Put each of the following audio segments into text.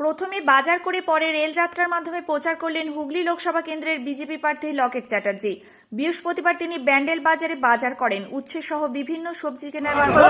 প্রথমে বাজার করে পরে রেলযাত্রার মাধ্যমে প্রচার করলেন হুগলি লোকসভা কেন্দ্রের বিজেপি প্রার্থী লকেট চ্যাটার্জি বৃহস্পতিবার তিনি ব্যান্ডেল বাজারে বাজার করেন উচ্ছে সহ বিভিন্ন সবজি কেনার মাধ্যমে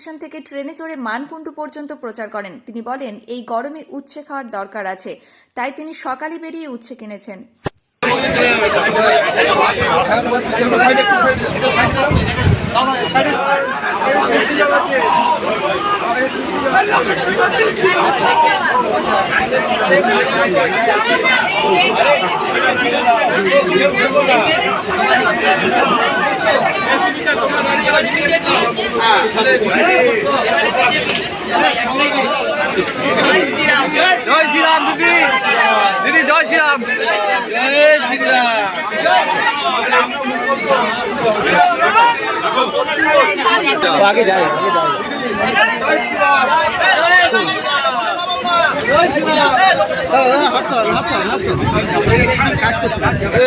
স্টেশন থেকে ট্রেনে চড়ে মানকুণ্ডু পর্যন্ত প্রচার করেন। তিনি বলেন, এই গরমে উচ্ছে খাওয়ার দরকার আছে। তাই তিনি সকালে বেরিয়ে উচ্ছে কিনেছেন। জয় শ্রীরাম দিদি। দিদি জয় শ্রীরাম। জয় শ্রীরাম। আগে যায়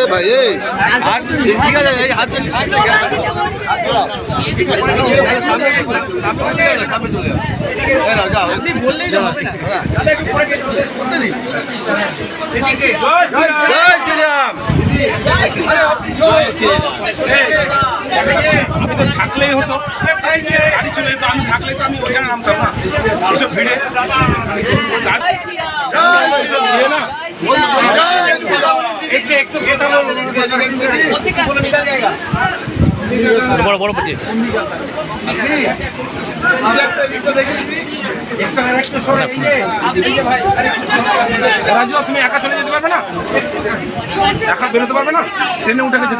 ভাই ঠিক আছে এই হাত বললেই হবে না জয় শ্রীরাম আমি তো থাকলেই হতো। গাড়ি চলে যেত আমি থাকলে তো আমি ওইখানে নামতাম না। এসব ভিড়ে। না কথা বড় বড় রাজু তুমি একা চলে যেতে পারবে না? একা বেরোতে পারবে না? ট্রেনে উঠে গেছে।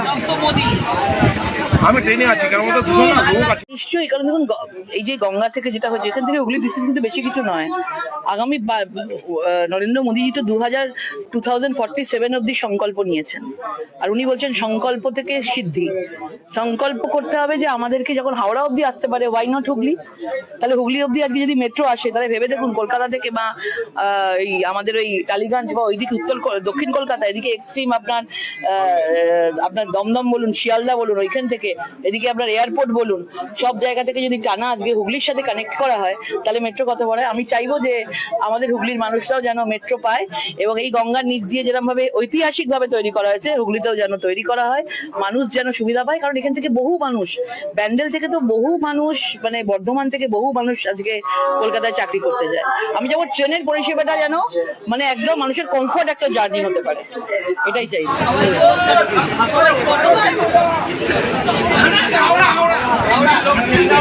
আমি ট্রেনে আছি, কারণ তো শুধু না লোক আছে নিশ্চয়ই, কারণ দেখুন এই যে গঙ্গা থেকে যেটা হয়েছে, এখান থেকে হুগলি ডিস্ট্রিক্ট কিন্তু বেশি কিছু নয়। আগামী নরেন্দ্র মোদীজি তো দু হাজার টু থাউজেন্ড ফর্টি সেভেন অব্দি সংকল্প নিয়েছেন। আর উনি বলছেন, সংকল্প থেকে সিদ্ধি। সংকল্প করতে হবে যে আমাদেরকে যখন হাওড়া অব্দি আসতে পারে ওয়াই নট হুগলি? তাহলে হুগলি অব্দি আজকে যদি মেট্রো আসে, তাহলে ভেবে দেখুন, কলকাতা থেকে বা এই আমাদের ওই টালিগঞ্জ বা ওইদিকে উত্তর দক্ষিণ কলকাতা, এদিকে এক্সট্রিম আপনার আপনার দমদম বলুন, শিয়ালদা বলুন, ওইখান থেকে এদিকে আপনার এয়ারপোর্ট বলুন, সব জায়গা থেকে যদি টানা আজকে হুগলির সাথে কানেক্ট করা হয়, তাহলে মেট্রো কত বড় আমি চাইব যে আমাদের হুগলির মানুষরাও যেন মেট্রো পায় এবং এই গঙ্গার নিচ দিয়ে যেরকম ভাবে ঐতিহাসিক ভাবে তৈরি করা হয়েছে, হুগলিতেও যেন তৈরি করা হয়, মানুষ যেন সুবিধা পায়, কারণ এখান থেকে বহু মানুষ ব্যান্ডেল থেকে তো বহু মানুষ মানে বর্ধমান থেকে বহু মানুষ আজকে কলকাতায় চাকরি করতে যায়। আমি যেমন ট্রেনের পরিষেবাটা যেন মানে একদম মানুষের কমফোর্ট একটা জার্নি হতে পারে, এটাই চাই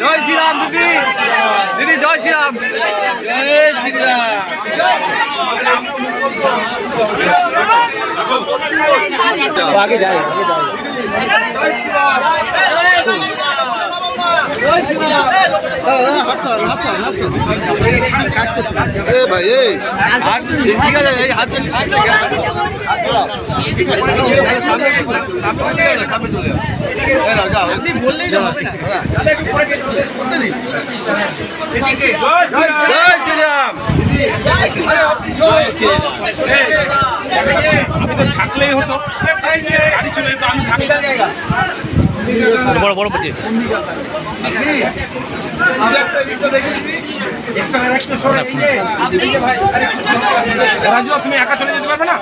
জয় শ্রীরাম দিদি। দিদি জয় আগে যায় ভাই এই হাত ঠিক আছে এই হাত আপনি বললেই হবে না জয় শ্রীরাম আমি তো থাকলেই হতো। গাড়ি চলে যেত, আমি থাকলে বড় বড় বুঝে রাজু, তুমি একা চলে যেতে পারবে না?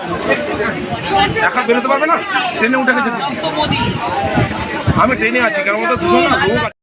একা বেরোতে পারবে না? ট্রেনে উঠে গেছে। আমি ট্রেনে আছি কারণ তো শুধু না লোক আছে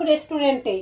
রেস্টুরেন্টে